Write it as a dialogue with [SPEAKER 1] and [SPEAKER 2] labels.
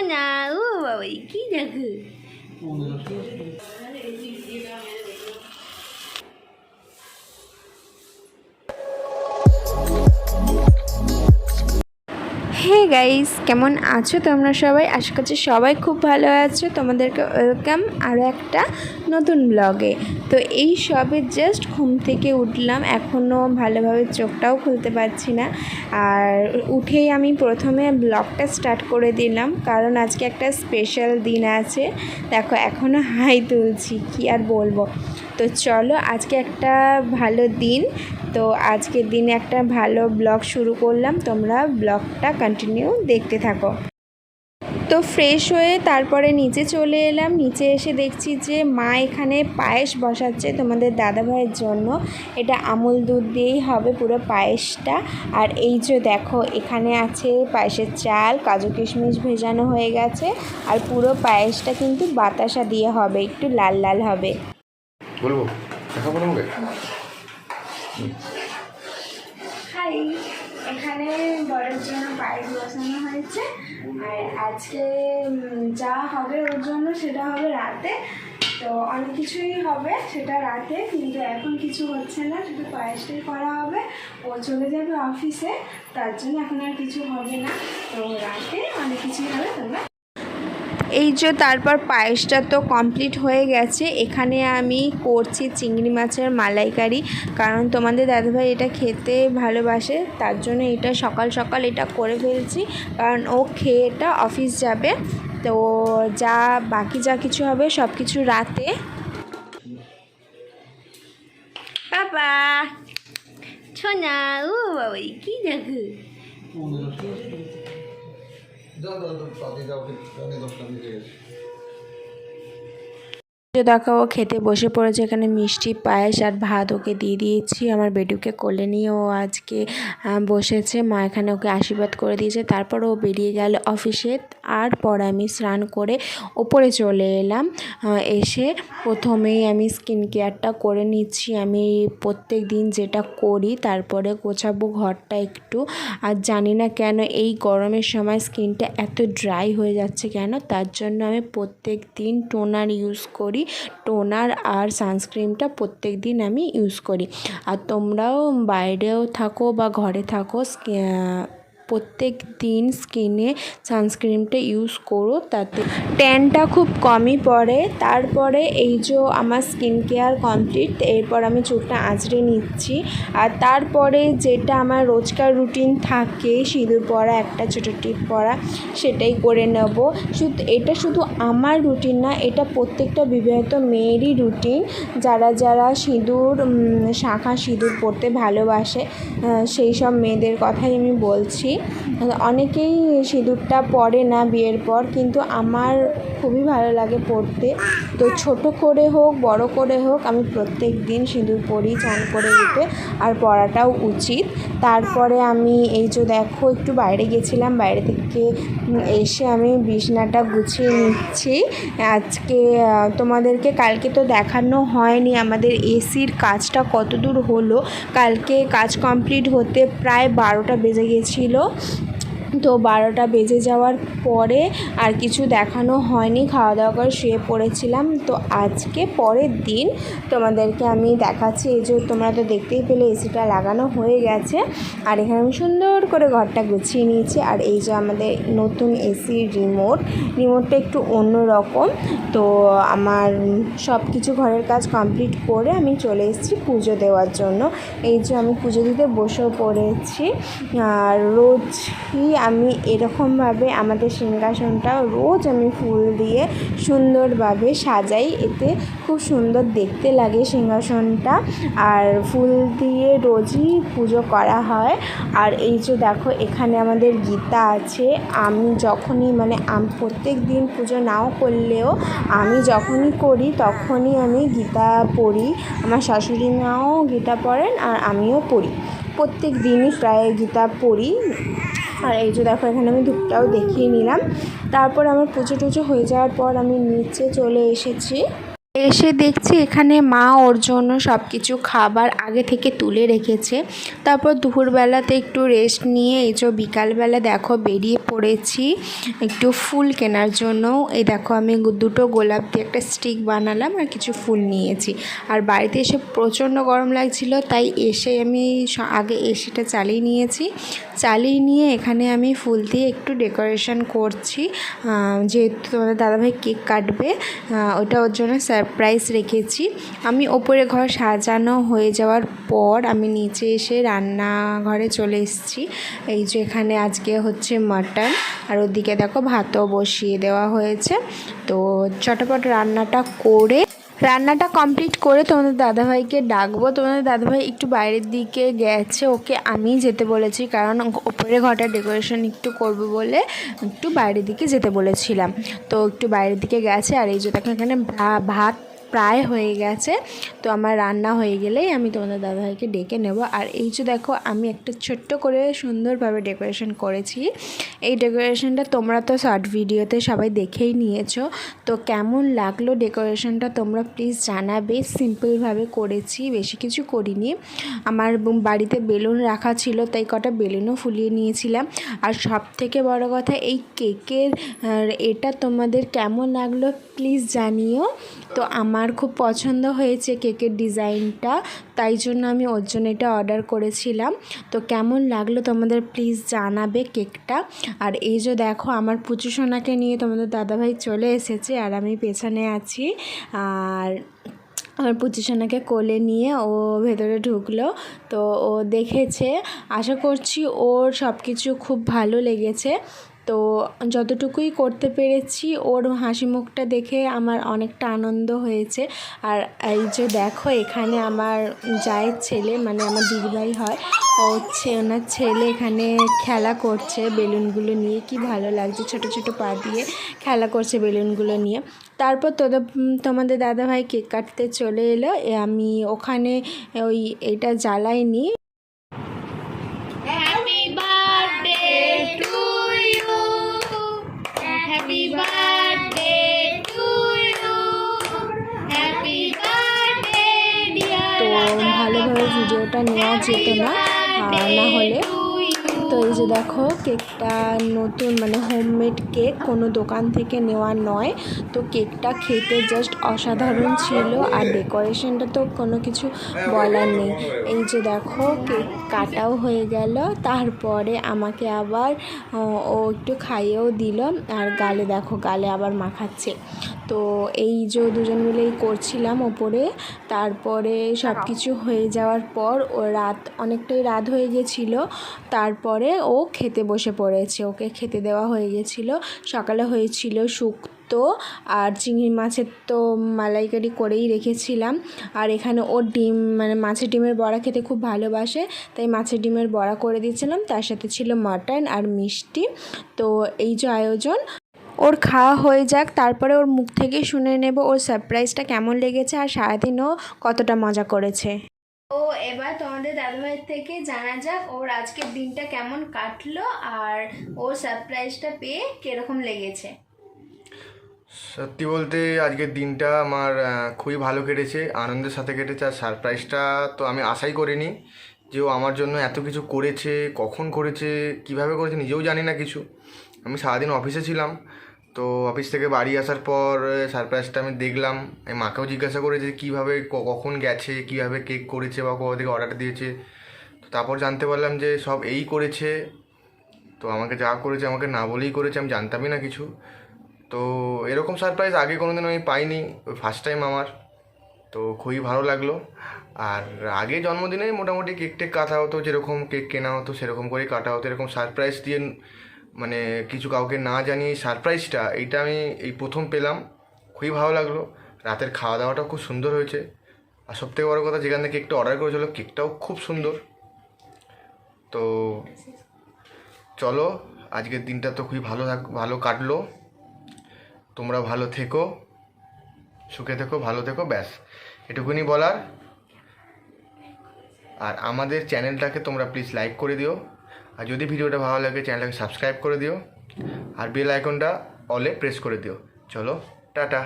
[SPEAKER 1] সোনা ও বাবাই কি দেখো হে গাইস, কেমন আছো তোমরা সবাই? আশা করছি সবাই খুব ভালো আছো। তোমাদেরকে ওয়েলকাম আরও একটা নতুন ব্লগে। তো এই সবে জাস্ট ঘুম থেকে উঠলাম এখনও ভালোভাবে চোখটাও খুলতে পারছি না। আর উঠেই আমি প্রথমে ব্লগটা স্টার্ট করে দিলাম, কারণ আজকে একটা স্পেশাল দিন আছে। দেখো এখনও হাই তুলছি, কি আর বলব? তো চলো, আজকে একটা ভালো দিন। তো আজকের দিনে একটা ভালো ব্লগ শুরু করলাম। তোমরা ব্লগটা কন্টিনিউ দেখতে থাকো। তো ফ্রেশ হয়ে তারপরে নিচে চলে এলাম। নিচে এসে দেখছি যে মা এখানে পায়েস বসাচ্ছে তোমাদের দাদাভাইয়ের জন্য। এটা আমুল দুধ দিয়েই হবে পুরো পায়েসটা। আর এই যে দেখো, এখানে আছে পায়েসের চাল, কাজু কিশমিশ ভেজানো হয়ে গেছে। আর পুরো পায়েসটা কিন্তু বাতাসা দিয়ে হবে, একটু লাল লাল হবে।
[SPEAKER 2] বলব? দেখা বলো আমাকে।
[SPEAKER 1] হাই, এখানে বরের জন্য পায়েস বসানো হয়েছে। আর আজকে যা হবে ওর জন্য সেটা হবে রাতে। তো অনেক কিছুই হবে সেটা রাতে, কিন্তু এখন কিছু হচ্ছে না। শুধু পায়েসটাই করা হবে। ও চলে যাবে অফিসে, তার জন্য এখন আর কিছু হবে না। তো রাতে অনেক কিছুই হবে, তোমরা এই যে তারপর পায়েসটা তো কমপ্লিট হয়ে গেছে, এখানে আমি করছি চিংড়ি মাছের মালাইকারি। কারণ তোমাদের দাদাভাই এটা খেতে ভালোবাসে, তার জন্য এটা সকাল সকাল এটা করে ফেলছি। কারণ ও খেয়ে এটা অফিস যাবে, তো যা বাকি যা কিছু হবে সব কিছু রাতে। বাবা ছোনা, ও বাবা কি দেখো?
[SPEAKER 2] যাও যাও যাও তাড়াতাড়ি যাও পৌনে দশটা বেজে গেছে
[SPEAKER 1] যে দেখো, ও খেতে বসে পড়েছে এখানে মিষ্টি পায়েস আর ভাত ওকে দিয়ে দিয়েছি। আমার বেডুকে কোলে নিয়ে ও আজকে বসেছে। মা এখানে ওকে আশীর্বাদ করে দিয়েছে। তারপর ও বেরিয়ে গেল অফিসে আর পর আমি স্নান করে ওপরে চলে এলাম। এসে প্রথমেই আমি স্কিন কেয়ারটা করে নিচ্ছি। আমি প্রত্যেক দিন যেটা করি, তারপরে গোছাবো ঘরটা একটু। আর জানি না কেন এই গরমের সময় স্কিনটা এত ড্রাই হয়ে যাচ্ছে কেন? তার জন্য আমি প্রত্যেক দিন টোনার ইউজ করি। টোনার আর সানস্ক্রিনটা প্রত্যেক দিন আমি ইউজ করি। আর তোমরাও বাইরেও থাকো বা ঘরে থাকো প্রত্যেক দিন স্কিনে সানস্ক্রিনটা ইউজ করো তাতে। ট্যানটা খুব কমই পড়ে। তারপরে এই যে আমার স্কিন কেয়ার কমপ্লিট, এরপর আমি চুলটা আঁচড়ে নিচ্ছি। আর তারপরে যেটা আমার রোজকার রুটিন থাকে, সিঁদুর পরা, একটা ছোটো টিপ পরা, সেটাই করে নেব। শুধু, এটা শুধু আমার রুটিন না, এটা প্রত্যেকটা বিবাহিত মেয়েরই রুটিন। যারা যারা সিঁদুর শাঁখা সিঁদুর পরতে ভালোবাসে সেই সব মেয়েদের কথাই আমি বলছি। অনেকেই সিঁদুরটা পরে না বিয়ের পর, কিন্তু আমার খুবই ভালো লাগে পড়তে তো ছোট করে হোক, বড় করে হোক, আমি প্রত্যেক দিন সিঁদুর পরি, চান করে দিতে আর পড়াটাও উচিত। তারপরে আমি এই যে দেখো, একটু বাইরে গেছিলাম, বাইরে থেকে এসে আমি বিছনাটা গুছিয়ে নিচ্ছি। আজকে তোমাদেরকে কালকে তো দেখানো হয়নি, আমাদের এসির কাজটা কতদূর হলো। কালকে কাজ কমপ্লিট হতে প্রায় বারোটা বেজে গেছিল। তো বারোটা বেজে যাওয়ার পরে আর কিছু দেখানো হয়নি খাওয়া দাওয়া করে শুয়ে পড়েছিলাম। তো আজকে পরের দিন তোমাদেরকে আমি দেখাচ্ছি। এই যে তোমরা তো দেখতেই পেলে, এসিটা লাগানো হয়ে গেছে। আর এখানে আমি সুন্দর করে ঘরটা গুছিয়ে নিয়েছি। আর এই যে আমাদের নতুন এসির রিমোট, রিমোটটা একটু অন্য রকম তো আমার সব কিছু ঘরের কাজ কমপ্লিট করে আমি চলে এসেছি পুজো দেওয়ার জন্য। এই যে আমি পুজো দিতে বসেও পড়েছি। আর রোজই আমি এরকমভাবে আমাদের সিংহাসনটা রোজ আমি ফুল দিয়ে সুন্দরভাবে সাজাই। এতে খুব সুন্দর দেখতে লাগে সিংহাসনটা। আর ফুল দিয়ে রোজই পুজো করা হয়। আর এই যে দেখো, এখানে আমাদের গীতা আছে। আমি যখনই মানে প্রত্যেক দিন পুজো নাও করলেও আমি যখনই করি তখনই আমি গীতা পড়ি। আমার শাশুড়ি মাও গীতা পড়েন আর আমিও পড়ি। প্রত্যেক দিনই প্রায় গীতা পড়ি। আর এই যে দেখো, এখানে আমি ধূপটাও দেখিয়ে নিলাম। তারপর আমার পুজো টুজো হয়ে যাওয়ার পর আমি নিচে চলে এসেছি। এসে দেখছি এখানে মা ওর জন্য সব কিছু খাবার আগে থেকে তুলে রেখেছে। তারপর দুপুরবেলাতে একটু রেস্ট নিয়ে এই যে বিকালবেলা দেখো বেরিয়ে পড়েছি একটু ফুল কেনার জন্য। এই দেখো, আমি দুটো গোলাপ দিয়ে একটা স্টিক বানালাম আর কিছু ফুল নিয়েছি। আর বাড়িতে এসে প্রচণ্ড গরম লাগছিল, তাই এসে আমি আগে এসিটা চালিয়ে নিয়েছি। চালিয়ে নিয়ে এখানে আমি ফুল দিয়ে একটু ডেকোরেশন করছি। যেহেতু তোমাদের দাদাভাই কেক কাটবে ওটা ওর জন্য সারপ্রাইজ রেখেছি। আমি ওপরে ঘর সাজানো হয়ে যাওয়ার পর আমি নিচে এসে রান্নাঘরে চলে এসেছি। এই যে এখানে আজকে হচ্ছে মাটন, আর ওদিকে দেখো ভাতও বসিয়ে দেওয়া হয়েছে। তো চটপট রান্নাটা করে রান্নাটা কমপ্লিট করে তোমাদের দাদাভাইকে ডাকবো। তোমাদের দাদাভাই একটু বাইরের দিকে গেছে, ওকে আমি যেতে বলেছি, কারণ ওপরে ঘরটা ডেকোরেশন একটু করব বলে একটু বাইরের দিকে যেতে বলেছিলাম। তো একটু বাইরের দিকে গেছে, আর এই যে দেখো এখানে ভাত প্রায় হয়ে গেছে। তো আমার রান্না হয়ে গেলেই আমি তোমাদের দাদাভাইকে ডেকে নেব। আর এই যে দেখো, আমি একটা ছোট্ট করে সুন্দরভাবে ডেকোরেশন করেছি। এই ডেকোরেশনটা তোমরা তো শর্ট ভিডিওতে সবাই দেখেই নিয়েছো। তো কেমন লাগল ডেকোরেশনটা তোমরা প্লিজ জানাবে। সিম্পলভাবে করেছি, বেশি কিছু করিনি। আমার বাড়িতে বেলুন রাখা ছিল, তাই কটা বেলুনও ফুলিয়ে নিয়েছিলাম। আর সব থেকে বড় কথা, এই কেকের এটা তোমাদের কেমন লাগল প্লিজ জানিও। তো আমার খুব পছন্দ হয়েছে কেকের ডিজাইনটা, তাই জন্য আমি ওর জন্য এটা অর্ডার করেছিলাম। তো কেমন লাগল তোমাদের প্লিজ জানাবে কেকটা। আর এই যে দেখো আমার পুচু সোনাকে নিয়ে তোমাদের দাদাভাই চলে এসেছে আর আমি পেছনে আছি। আর আমার পুচিসোনাকে কোলে নিয়ে ও ভেতরে ঢুকলো। তো ও দেখেছে, আশা করছি ওর সব কিছু খুব ভালো লেগেছে। তো যতটুকুই করতে পেরেছি, ওর হাসি মুখটা দেখে আমার অনেকটা আনন্দ হয়েছে। আর এই যে দেখো, এখানে আমার জায়ের ছেলে মানে আমার দিদিভাই হয়, ও হচ্ছে ওনার ছেলে এখানে খেলা করছে বেলুনগুলো নিয়ে। কি ভালো লাগছে, ছোট ছোট পা দিয়ে খেলা করছে বেলুনগুলো নিয়ে। তারপর তোদের তোমাদের দাদাভাই কেক কাটতে চলে এলো। আমি ওখানে ওই এটা জ্বালাইনি। ভিডিওটা নেওয়া যেত না না হলে তো এই যে দেখো, কেকটা নতুন মানে হোমমেড কেক কোনো দোকান থেকে নেওয়া নয়। তো কেকটা খেতে জাস্ট অসাধারণ ছিল আর ডেকোরেশনটা তো কোনো কিছু বলার নেই। এই যে দেখো, কেক কাটাও হয়ে গেল, তারপরে আমাকে আবার, ও একটু খাইয়েও দিল আর গালে দেখো, গালে আবার মাখাচ্ছে। তো এই যে দুজন মিলেই করছিলাম ওপরে, তারপরে সব কিছু হয়ে যাওয়ার পর ও রাত অনেকটাই রাত হয়ে গেছিল, তারপরে ও খেতে বসে পড়েছে। ওকে খেতে দেওয়া হয়ে গেছিল। সকালে হয়েছিল শুক্তো আর চিংড়ি মাছের তো মালাইকারি করেই রেখেছিলাম। আর এখানে ও ডিম মানে মাছের ডিমের বড়া খেতে খুব ভালোবাসে, তাই মাছের ডিমের বড়া করে দিয়েছিলাম। তার সাথে ছিল মাটন আর মিষ্টি। তো এই যে আয়োজন, ওর খাওয়া হয়ে যাক, তারপরে ওর মুখ থেকে শুনে নেব ওর সারপ্রাইজটা কেমন লেগেছে আর সারাদিনও কতটা মজা করেছে। ও, এবার তোমাদের দাদাভাইয়ের থেকে জানা যাক ওর আজকের দিনটা কেমন কাটলো আর ওর সারপ্রাইজটা পেয়ে কীরকম লেগেছে।
[SPEAKER 3] সত্যি বলতে আজকের দিনটা আমার খুবই ভালো কেটেছে, আনন্দের সাথে কেটেছে আর সারপ্রাইজটা তো আমি আশাই করিনি যে ও আমার জন্য এত কিছু করেছে, কখন করেছে, কীভাবে করেছে নিজেও জানি না কিছু। আমি সারাদিন অফিসে ছিলাম তো অফিস থেকে বাড়ি আসার পর সারপ্রাইজটা আমি দেখলাম। আমি মাকেও জিজ্ঞাসা করেছি যে কীভাবে কখন গেছে, কীভাবে কেক করেছে বা কোথা থেকে অর্ডার দিয়েছে। তো তারপর জানতে পারলাম যে সব এই করেছে। তো আমাকে যা করেছে আমাকে না বলেই করেছে, আমি জানতামই না কিছু। তো এরকম সারপ্রাইজ আগে কোনোদিন আমি পাইনি ওই ফার্স্ট টাইম আমার। তো খুবই ভালো লাগল। আর আগে জন্মদিনে মোটামুটি কেক টেক কাটা হতো, যেরকম কেক কেনা হতো, সেরকম করেই কাটা হতো। এরকম সারপ্রাইজ দিয়ে মানে কিছু কাউকে না জানিয়ে সারপ্রাইজটা, এইটা আমি এই প্রথম পেলাম। খুবই ভালো লাগল। রাতের খাওয়া দাওয়াটাও খুব সুন্দর হয়েছে। আর সবথেকে বড় কথা, যেখান থেকে কেকটা অর্ডার করেছিল, কেকটাও খুব সুন্দর। তো চলো, আজকের দিনটা তো খুবই ভালো থাক, ভালো কাটলো। তোমরা ভালো থেকো, সুখে থেকো, ভালো থেকো, ব্যাস। এটুকুনি বলার। আর আমাদের চ্যানেলটাকে তোমরা প্লিজ লাইক করে দিও। আর যদি ভিডিওটা ভালো লাগে, চ্যানেলটাকে সাবস্ক্রাইব করে দিও আর বেল আইকনটা অলে প্রেস করে দিও। চলো, টাটা।